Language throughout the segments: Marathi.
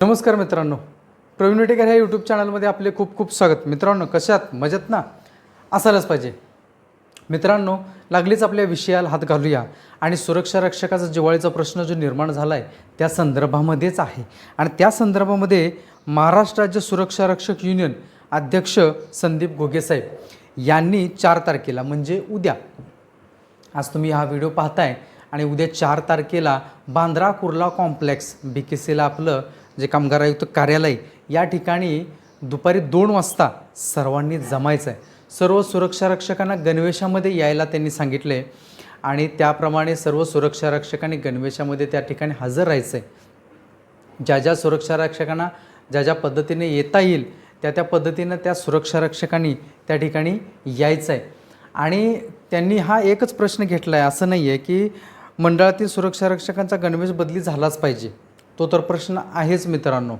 नमस्कार मित्रांनो. प्रवीण विटेकर ह्या यूट्यूब चॅनलमध्ये आपले खूप खूप स्वागत. मित्रांनो कशात मजेत ना? असायलाच पाहिजे. मित्रांनो लागलीच आपल्या विषयाला हात घालूया आणि सुरक्षा रक्षकाचा जिव्हाळीचा प्रश्न जो निर्माण झाला आहे त्या संदर्भामध्येच आहे. आणि त्या संदर्भामध्ये महाराष्ट्र राज्य सुरक्षा रक्षक युनियन अध्यक्ष संदीप घोगेसाहेब यांनी चार तारखेला म्हणजे उद्या आज तुम्ही हा व्हिडिओ पाहताय आणि उद्या चार तारखेला Bandra Kurla complex B K सीला आपलं जे कामगार आयुक्त कार्यालय या ठिकाणी दुपारी दोन वाजता सर्वांनी जमायचं आहे सर्व सुरक्षा रक्षकांना गणवेशामध्ये यायला त्यांनी सांगितलं आहे आणि त्याप्रमाणे सर्व सुरक्षा रक्षकांनी गणवेशामध्ये त्या ठिकाणी हजर राहायचं आहे ज्या ज्या सुरक्षा रक्षकांना ज्या ज्या पद्धतीने येता येईल त्या त्या पद्धतीनं त्या सुरक्षा रक्षकांनी त्या ठिकाणी यायचं आहे आणि त्यांनी हा एकच प्रश्न घेतला आहे असं नाही आहे की मंडळातील सुरक्षा रक्षकांचा गणवेश बदली झालाच पाहिजे. तो तर प्रश्न आहेच मित्रांनो.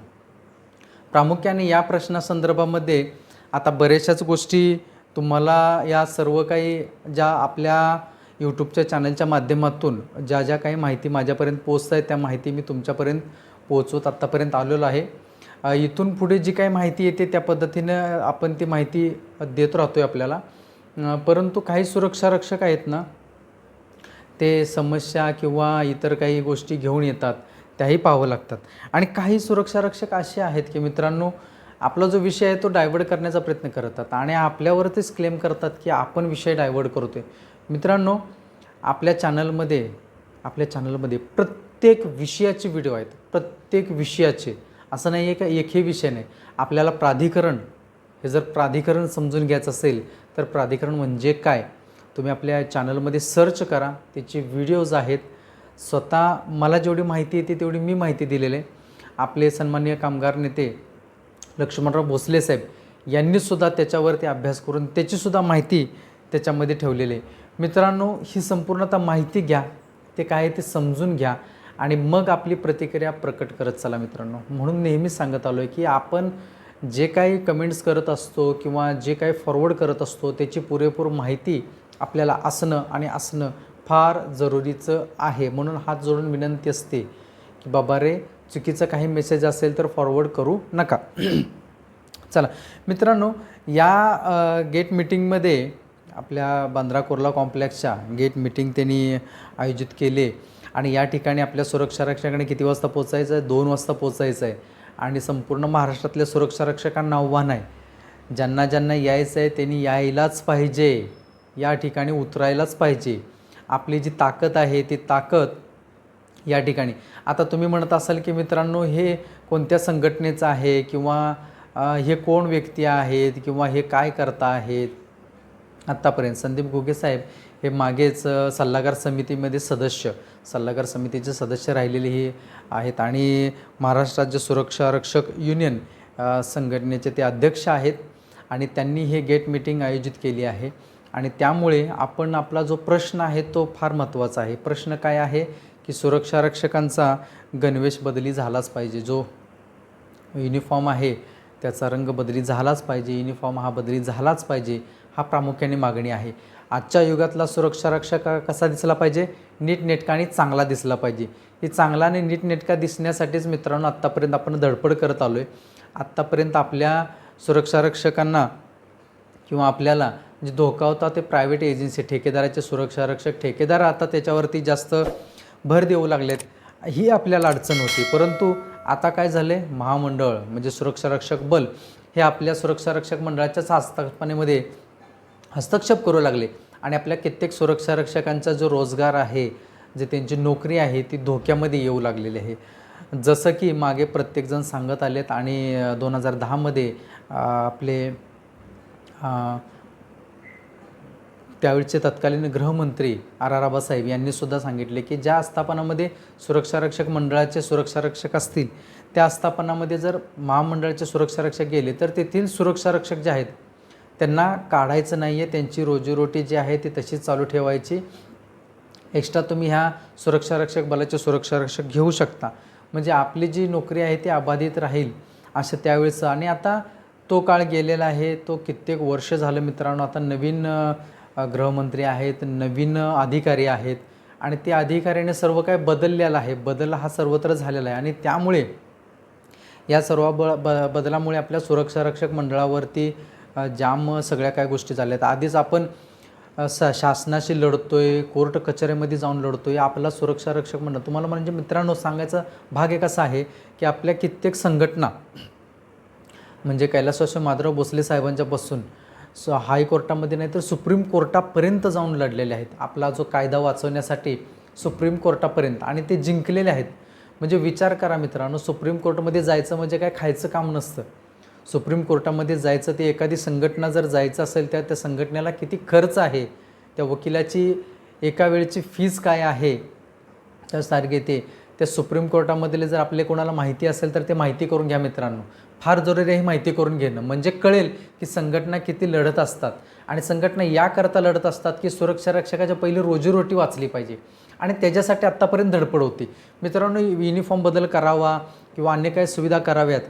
प्रामुख्याने या प्रश्नासंदर्भामध्ये आता बऱ्याचशाच गोष्टी तुम्हाला या सर्व काही ज्या आपल्या यूट्यूबच्या चॅनलच्या माध्यमातून ज्या ज्या काही माहिती माझ्यापर्यंत पोचत आहे त्या माहिती मी तुमच्यापर्यंत पोचवत आत्तापर्यंत आलेलो आहे. इथून पुढे जी काही माहिती येते त्या पद्धतीनं आपण ती माहिती देत राहतो आहे आपल्याला परंतु काही सुरक्षा रक्षक आहेत ना ते समस्या किंवा इतर काही गोष्टी घेऊन येतात. त्याही पाहावं लागतात. आणि काही सुरक्षा रक्षक असे आहेत की मित्रांनो आपला जो विषय आहे तो डायवर्ट करण्याचा प्रयत्न करतात आणि आपल्यावरतीच क्लेम करतात की आपण विषय डायवर्ट करतो आहे मित्रांनो आपल्या चॅनलमध्ये आपल्या चॅनलमध्ये प्रत्येक विषयाचे व्हिडिओ आहेत. प्रत्येक विषयाचे. असं नाही आहे का एकही विषय नाही. आपल्याला प्राधिकरण हे जर प्राधिकरण समजून घ्यायचं असेल तर प्राधिकरण म्हणजे काय? तुम्ही आपल्या चॅनलमध्ये सर्च करा. त्याचे व्हिडिओज आहेत. स्वतः मला जेवढी माहिती येते तेवढी मी माहिती दिलेली आहे. आपले सन्माननीय कामगार नेते लक्ष्मणराव भोसले साहेब यांनीसुद्धा त्याच्यावरती अभ्यास करून त्याचीसुद्धा माहिती त्याच्यामध्ये ठेवलेली आहे. मित्रांनो ही संपूर्णतः माहिती घ्या ते काय आहे ते समजून घ्या आणि मग आपली प्रतिक्रिया प्रकट करत चला मित्रांनो. म्हणून नेहमीच सांगत आलो आहे की आपण जे काही कमेंट्स करत असतो किंवा जे काही फॉरवर्ड करत असतो त्याची पुरेपूर माहिती आपल्याला असणं आणि असणं फार जरुरीचं आहे म्हणून हात जोडून विनंती असते की बाबा रे चुकीचं काही मेसेज असेल तर फॉरवर्ड करू नका. चला मित्रांनो या गेट मिटिंगमध्ये आपल्या बांद्रा कुर्ला कॉम्प्लेक्सच्या गेट मिटिंग त्यांनी आयोजित केले आणि या ठिकाणी आपल्या सुरक्षा रक्षकाने किती वाजता पोचायचं आहे? दोन वाजता पोचायचं आहे. आणि संपूर्ण महाराष्ट्रातल्या सुरक्षा रक्षकांना आव्हान आहे. ज्यांना ज्यांना यायचं आहे त्यांनी यायलाच पाहिजे. या ठिकाणी उतरायलाच पाहिजे. आपली जी ताकद आहे ती ताकद या ठिकाणी. आता तुम्ही म्हणत असाल की मित्रांनो हे कोणत्या संघटनेचं आहे किंवा हे कोण व्यक्ती आहेत किंवा हे काय करता आहेत? आत्तापर्यंत संदीप घुगे साहेब हे मागेच सल्लागार समितीमध्ये सदस्य सल्लागार समितीचे सदस्य राहिलेले हे आहेत आणि महाराष्ट्र राज्य सुरक्षा रक्षक युनियन संघटनेचे ते अध्यक्ष आहेत आणि त्यांनी हे गेट मीटिंग आयोजित केली आहे. आणि त्यामुळे आपण आपला जो प्रश्न आहे तो फार महत्त्वाचा आहे. प्रश्न काय आहे की सुरक्षा रक्षकांचा गणवेश बदली झालाच पाहिजे. जो युनिफॉर्म आहे त्याचा रंग बदली झालाच पाहिजे. युनिफॉर्म हा बदली झालाच पाहिजे हा प्रामुख्याने मागणी आहे. आजच्या युगातला सुरक्षा रक्षक कसा दिसला पाहिजे? नीटनेटका आणि चांगला दिसला पाहिजे. ही चांगला आणि नीटनेटका दिसण्यासाठीच मित्रांनो आत्तापर्यंत आपण धडपड करत आलो आहे आत्तापर्यंत आपल्या सुरक्षा रक्षकांना किंवा आपल्याला जे धोका होता ते प्रायव्हेट एजन्सी ठेकेदाराचे सुरक्षा रक्षक ठेकेदार आता त्याच्यावरती जास्त भर देऊ लागलेत ही आपल्याला अडचण होती. परंतु आता काय झाले महामंडळ म्हणजे सुरक्षा रक्षक बल हे आपल्या सुरक्षा रक्षक मंडळाच्याच आस्थापनेमध्ये हस्तक्षेप करू लागले. आणि आपल्या कित्येक सुरक्षा रक्षकांचा जो रोजगार आहे जे त्यांची नोकरी आहे ती धोक्यामध्ये येऊ लागलेली आहे. जसं की मागे प्रत्येकजण सांगत आलेत आणि दोन हजार दहामध्ये आपले त्यावेळचे तत्कालीन गृहमंत्री आर आर आबासाहेब यांनीसुद्धा सांगितले की ज्या आस्थापनामध्ये सुरक्षारक्षक मंडळाचे सुरक्षारक्षक असतील त्या आस्थापनामध्ये जर महामंडळाचे सुरक्षारक्षक गेले तर तेथील सुरक्षारक्षक जे आहेत त्यांना काढायचं नाही आहे त्यांची रोजीरोटी जी आहे ती तशीच चालू ठेवायची. एक्स्ट्रा तुम्ही ह्या सुरक्षारक्षक बलाचे सुरक्षारक्षक घेऊ शकता. म्हणजे आपली जी नोकरी आहे ती अबाधित राहील असं त्यावेळेचं. आणि आता तो काळ गेलेला आहे तो कित्येक वर्ष झालं मित्रांनो आता नवीन गृहमंत्री आहेत नवीन अधिकारी आहेत आणि त्या अधिकाऱ्याने सर्व काय बदललेलं आहे. बदल हा सर्वत्र झालेला आहे आणि त्यामुळे या सर्व ब ब बदलामुळे आपल्या सुरक्षा रक्षक मंडळावरती जाम सगळ्या काय गोष्टी झाल्या आहेत. आधीच आपण अ, स शासनाशी आहे कोर्ट कचऱ्यामध्ये जाऊन लढतो आहे आपला सुरक्षा रक्षक मंडळ. तुम्हाला म्हणजे मित्रांनो सांगायचा भाग एक असा आहे की आपल्या कित्येक संघटना म्हणजे कैलासवासी माधवराव भोसले साहेबांच्यापासून स हायकोर्टामध्ये नाही तर सुप्रीम कोर्टापर्यंत जाऊन लढलेले आहेत. आपला जो कायदा वाचवण्यासाठी सुप्रीम कोर्टापर्यंत आणि ते जिंकलेले आहेत. म्हणजे विचार करा मित्रांनो सुप्रीम कोर्टमध्ये जायचं म्हणजे काय? खायचं काम नसतं. सुप्रीम कोर्टामध्ये जायचं ते एखादी संघटना जर जायचं असेल तर त्या संघटनेला किती खर्च आहे? त्या वकिलाची एका वेळची फीज काय आहे? त्यासारखे ते. त्या सुप्रीम कोर्टामधले जर आपले कोणाला माहिती असेल तर ते माहिती करून घ्या मित्रांनो. फार जरुरी आहे माहिती करून घेणं. म्हणजे कळेल की संघटना किती लढत असतात. आणि संघटना याकरता लढत असतात की सुरक्षा रक्षकाच्या पहिली रोजीरोटी वाचली पाहिजे. आणि त्याच्यासाठी आत्तापर्यंत धडपड होती. मित्रांनो युनिफॉर्म बदल करावा किंवा अन्य काही सुविधा कराव्यात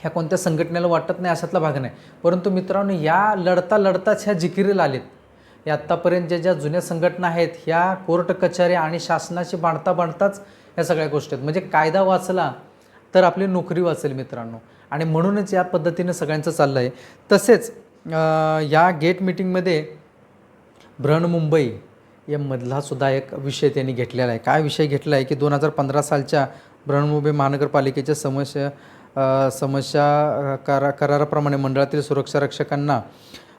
ह्या कोणत्या संघटनेला वाटत नाही अशातला भाग नाही. परंतु मित्रांनो या लढता लढताच ह्या जिकिरीला आलेत. या आत्तापर्यंत ज्या ज्या जुन्या संघटना आहेत ह्या कोर्ट कचऱ्या आणि शासनाशी बांधता बांधताच ह्या सगळ्या गोष्टी आहेत. म्हणजे कायदा वाचला तर आपली नोकरी वाचेल मित्रांनो. आणि म्हणूनच या पद्धतीनं सगळ्यांचं चाललं आहे तसेच या गेट मिटिंगमध्ये बृहन्मुंबई या सुद्धा एक विषय त्यांनी घेतलेला आहे. काय विषय घेतला आहे की दोन हजार पंधरा सालच्या बृहन्मुंबई महानगरपालिकेच्या समस्या समस्या करा कराराप्रमाणे मंडळातील सुरक्षा रक्षकांना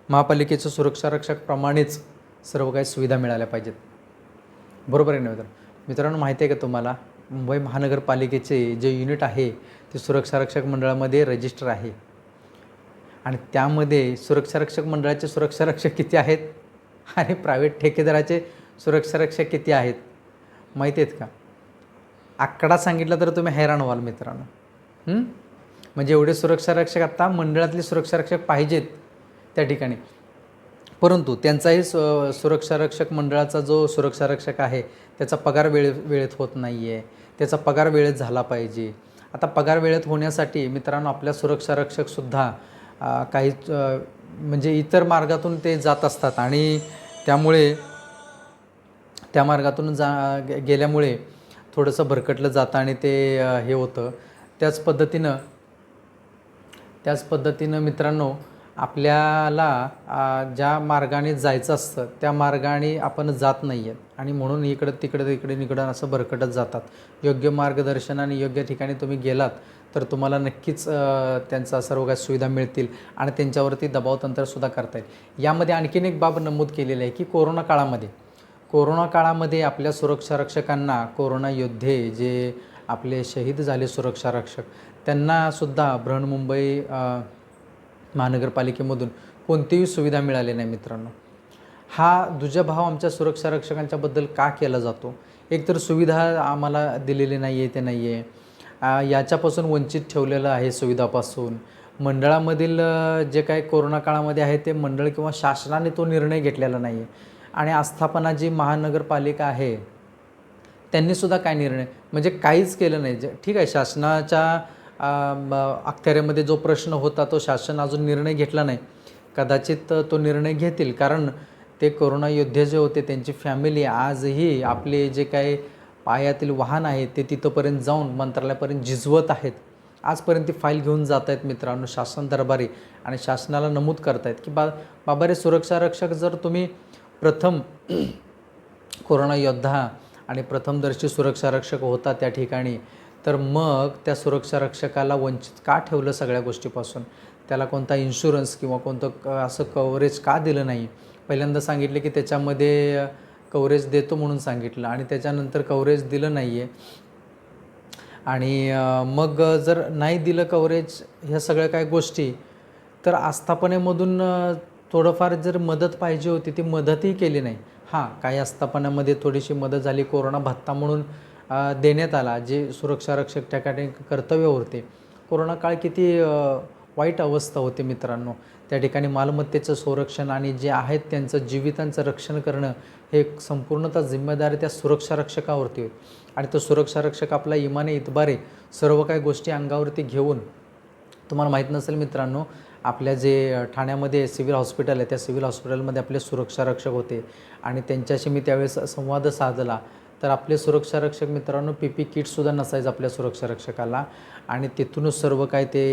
महापालिकेच्या सुरक्षा रक्षकप्रमाणेच सर्व काही सुविधा मिळाल्या पाहिजेत. बरोबर आहे ना मित्र मित्रांनो माहिती आहे का तुम्हाला? मुंबई महानगरपालिकेचे जे युनिट आहे ते सुरक्षा रक्षक मंडळामध्ये रजिस्टर आहे. आणि त्यामध्ये सुरक्षा रक्षक मंडळाचे सुरक्षा रक्षक किती आहेत? आणि प्रायव्हेट ठेकेदाराचे सुरक्षा रक्षक किती आहेत? माहिती आहेत का? आकडा सांगितला तर तुम्ही हैराण व्हाल मित्रांनो. म्हणजे एवढे सुरक्षा रक्षक आत्ता मंडळातले सुरक्षा रक्षक पाहिजेत त्या ठिकाणी. परंतु त्यांचाही स सुरक्षारक्षक मंडळाचा जो सुरक्षारक्षक आहे त्याचा पगार वेळे वेळेत होत नाही आहे त्याचा पगार वेळेत झाला पाहिजे. आता पगार वेळेत होण्यासाठी मित्रांनो आपल्या सुरक्षारक्षकसुद्धा काही म्हणजे इतर मार्गातून ते जात असतात. आणि त्यामुळे त्या मार्गातून जा गेल्यामुळे थोडंसं भरकटलं जातं आणि ते हे होतं. त्याच पद्धतीनं त्याच पद्धतीनं मित्रांनो आपल्याला ज्या मार्गाने जायचं असतं त्या मार्गाने आपण जात नाही आहेत आणि म्हणून इकडं तिकडं तिकडे निकडं असं भरकटत जातात. योग्य मार्गदर्शन आणि योग्य ठिकाणी तुम्ही गेलात तर तुम्हाला नक्कीच त्यांचा सर्व काही सुविधा मिळतील आणि त्यांच्यावरती दबाव तंत्रसुद्धा करता येईल. यामध्ये आणखीन एक बाब नमूद केलेली आहे की कोरोना काळामध्ये कोरोना काळामध्ये आपल्या सुरक्षा रक्षकांना कोरोना योद्धे जे आपले शहीद झाले सुरक्षा रक्षक त्यांनासुद्धा बृहन्मुंबई महानगरपालिकेमधून कोणतीही सुविधा मिळाली नाही मित्रांनो. हा दुजाभाव आमच्या सुरक्षा रक्षकांच्याबद्दल का केला जातो? एकतर सुविधा आम्हाला दिलेली नाही आहे ते नाही आहे याच्यापासून वंचित ठेवलेलं आहे सुविधापासून. मंडळामधील जे काही कोरोना काळामध्ये आहे ते मंडळ किंवा शासनाने तो निर्णय घेतलेला नाही आहे आणि आस्थापना जी महानगरपालिका आहे त्यांनीसुद्धा काय निर्णय म्हणजे काहीच केलं नाही. जे ठीक आहे शासनाच्या अखत्याऱ्यामध्ये जो प्रश्न होता तो शासन अजून निर्णय घेतला नाही. कदाचित तो निर्णय घेतील कारण ते कोरोना योद्धे जे होते त्यांची फॅमिली आजही आपले जे काही पायातील वाहन आहे ते तिथंपर्यंत जाऊन मंत्रालयापर्यंत झिजवत आहेत. आजपर्यंत ती फाईल घेऊन जात आहेत मित्रांनो शासन दरबारी. आणि शासनाला नमूद करतायत की बा बाबा रे सुरक्षा रक्षक जर तुम्ही प्रथम कोरोना योद्धा आणि प्रथमदर्शी सुरक्षा रक्षक होता त्या ठिकाणी तर मग त्या सुरक्षा रक्षकाला वंचित का ठेवलं सगळ्या गोष्टीपासून? त्याला कोणता इन्शुरन्स किंवा कोणतं क असं कवरेज का दिलं नाही? पहिल्यांदा सांगितलं की त्याच्यामध्ये कवरेज देतो म्हणून सांगितलं आणि त्याच्यानंतर कवरेज दिलं नाही आहे आणि मग जर नाही दिलं कवरेज ह्या सगळ्या काय गोष्टी तर आस्थापनेमधून थोडंफार जर मदत पाहिजे होती ती मदतही केली नाही. हां काही आस्थापनामध्ये थोडीशी मदत झाली कोरोना भत्ता म्हणून देण्यात आला जे सुरक्षा रक्षक त्या ठिकाणी कर्तव्य होते. कोरोना काळ किती वाईट अवस्था होती मित्रांनो. त्या ठिकाणी मालमत्तेचं संरक्षण आणि जे आहेत त्यांचं जीवितांचं रक्षण करणं हे संपूर्णतः जिम्मेदारी त्या सुरक्षा रक्षकावरती होती. आणि तो सुरक्षा रक्षक आपला इमाने इतबारे सर्व काही गोष्टी अंगावरती घेऊन तुम्हाला माहीत नसेल मित्रांनो आपल्या जे ठाण्यामध्ये सिव्हिल हॉस्पिटल आहे त्या सिव्हिल हॉस्पिटलमध्ये आपले सुरक्षा रक्षक होते. आणि त्यांच्याशी मी त्यावेळेस संवाद साधला. तर आपले सुरक्षा रक्षक मित्रांनो पी पी किटसुद्धा नसायचं आपल्या सुरक्षा रक्षकाला आणि तिथूनच सर्व काय ते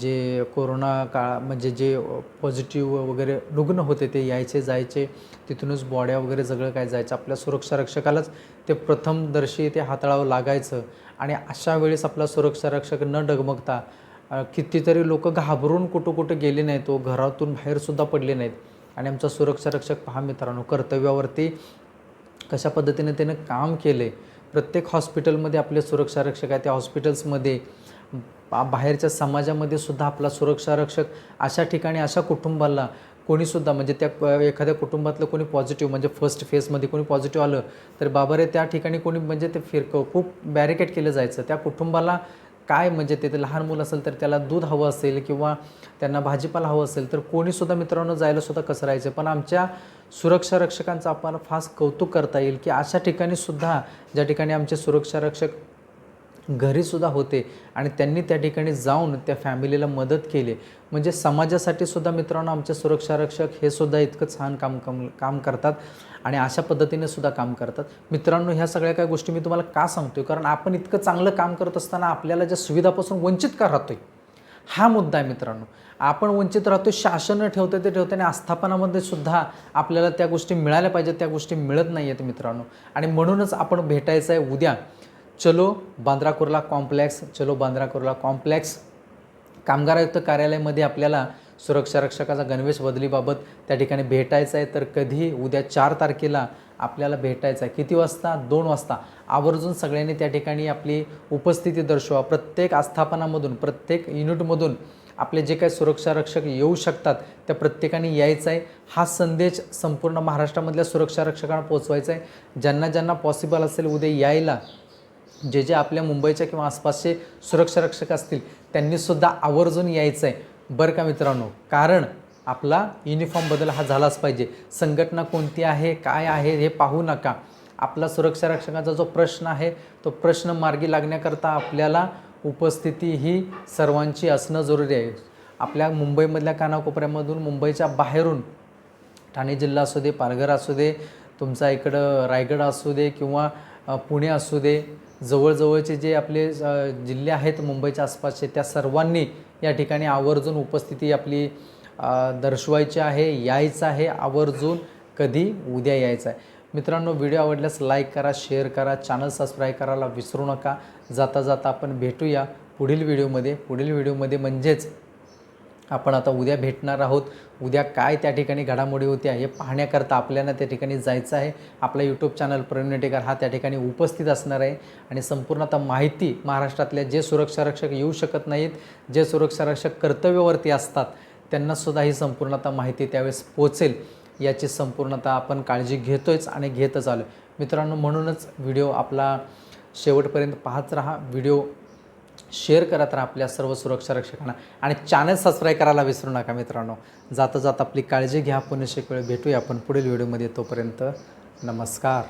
जे कोरोना काळ म्हणजे जे पॉझिटिव्ह वगैरे रुग्ण होते ते यायचे जायचे. तिथूनच बॉड्या वगैरे सगळं काय जायचं आपल्या सुरक्षा रक्षकालाच ते प्रथमदर्शी ते हाताळावं लागायचं. आणि अशा वेळेस आपला सुरक्षा रक्षक न डगमगता कितीतरी लोक घाबरून कुठं कुठं गेले नाहीत तो घरातून बाहेरसुद्धा पडले नाहीत. आणि आमचा सुरक्षा रक्षक पहा मित्रांनो कर्तव्यावरती कशा पद्धतीने त्यानं काम केले प्रत्येक हॉस्पिटलमध्ये आपले सुरक्षा रक्षक आहे त्या हॉस्पिटल्समध्ये बाहेरच्या समाजामध्ये सुद्धा आपला सुरक्षा रक्षक अशा ठिकाणी अशा कुटुंबाला कोणीसुद्धा म्हणजे त्या एखाद्या कुटुंबातलं कोणी पॉझिटिव्ह म्हणजे फर्स्ट फेजमध्ये कोणी पॉझिटिव्ह आलं तर बाबा रे त्या ठिकाणी कोणी म्हणजे ते फिरकं खूप बॅरिकेड केलं जायचं. त्या कुटुंबाला काय म्हणजे ते लहान मुलं असेल तर त्याला दूध हवं असेल किंवा त्यांना भाजीपाला हवं असेल तर कोणीसुद्धा मित्रांनो जायला सुद्धा कसं राहायचं पण आमच्या सुरक्षा रक्षकांचं आपण फास कौतुक करता येईल की अशा ठिकाणी सुद्धा ज्या ठिकाणी आमचे सुरक्षा रक्षक घरीसुद्धा होते आणि त्यांनी त्या ठिकाणी जाऊन त्या फॅमिलीला मदत केली. म्हणजे समाजासाठी सुद्धा मित्रांनो आमचे सुरक्षारक्षक हे सुद्धा इतकं छान काम कम काम करतात आणि अशा पद्धतीने सुद्धा काम करतात. मित्रांनो ह्या सगळ्या काही गोष्टी मी तुम्हाला का सांगतोय? कारण आपण इतकं चांगलं काम करत असताना आपल्याला ज्या सुविधापासून वंचित का राहतोय? हा मुद्दा आहे मित्रांनो. आपण वंचित राहतो शासन ठेवतं ते ठेवतं आणि आस्थापनामध्ये सुद्धा आपल्याला त्या गोष्टी मिळाल्या पाहिजेत त्या गोष्टी मिळत नाही आहेत मित्रांनो. आणि म्हणूनच आपण भेटायचं आहे उद्या. चलो बांद्रा कुर्ला कॉम्प्लेक्स चलो बांद्रा कुर्ला कॉम्प्लेक्स. कामगार आयुक्त कार्यालयामध्ये आपल्याला सुरक्षा रक्षकाचा गणवेश बदलीबाबत त्या ठिकाणी भेटायचं आहे. तर कधी? उद्या चार तारखेला आपल्याला भेटायचं आहे. किती वाजता? दोन वाजता. आवर्जून सगळ्यांनी त्या ठिकाणी आपली उपस्थिती दर्शवा प्रत्येक आस्थापनामधून प्रत्येक युनिटमधून आपले जे काही सुरक्षा रक्षक येऊ शकतात त्या प्रत्येकाने यायचं आहे. हा संदेश संपूर्ण महाराष्ट्रामधल्या सुरक्षा रक्षकांना पोचवायचा आहे. ज्यांना ज्यांना पॉसिबल असेल उद्या यायला जे जे आपल्या मुंबईच्या किंवा आसपासचे सुरक्षा रक्षक असतील त्यांनीसुद्धा आवर्जून यायचं आहे बरं का मित्रांनो? कारण आपला युनिफॉर्म बदल हा झालाच पाहिजे. संघटना कोणती आहे काय आहे हे पाहू नका. आपला सुरक्षा रक्षकाचा जो प्रश्न आहे तो प्रश्न मार्गी लागण्याकरता आपल्याला उपस्थिती ही सर्वांची असणं जरुरी आहे. आपल्या मुंबईमधल्या कानाकोपऱ्यामधून मुंबईच्या बाहेरून ठाणे जिल्हा असू दे पालघर असू दे तुमचा इकडं रायगड असू दे किंवा पुणे असू दे जवळजवळचे जे आपले जिल्हे आहेत मुंबईच्या आसपासचे त्या सर्वांनी या ठिकाणी आवर्जून उपस्थिती आपली दर्शवायची आहे यायचं आहे. आवर्जून कधी उद्या यायचं आहे. मित्रांनो व्हिडिओ आवडल्यास लाईक करा शेअर करा चॅनल सबस्क्राईब करायला विसरू नका. जाता जाता आपण भेटूया पुढील व्हिडिओमध्ये. पुढील व्हिडिओमध्ये म्हणजेच आपण आता उद्या भेटणार आहोत. उद्या काय त्या ठिकाणी घडामोडी होत्या हे पाहण्याकरता आपल्याला त्या ठिकाणी जायचं आहे. आपला यूट्यूब चॅनल प्रवीण हा त्या ठिकाणी उपस्थित असणार आहे. आणि संपूर्ण आता माहिती महाराष्ट्रातल्या जे सुरक्षा रक्षक येऊ शकत नाहीत जे सुरक्षा रक्षक कर्तव्यावरती असतात त्यांनासुद्धा ही संपूर्णता माहिती त्यावेळेस पोचेल याची संपूर्णता आपण काळजी घेतोयच आणि घेतच आलो मित्रांनो म्हणूनच व्हिडिओ आपला शेवटपर्यंत पाहत राहा. व्हिडिओ शेअर करत राहा आपल्या सर्व सुरक्षा रक्षकांना. आणि चॅनल सबस्क्राईब करायला विसरू नका मित्रांनो. जाता जाता आपली काळजी घ्या. पुन्हा एक वेळ भेटूया आपण पुढील व्हिडिओमध्ये तोपर्यंत नमस्कार.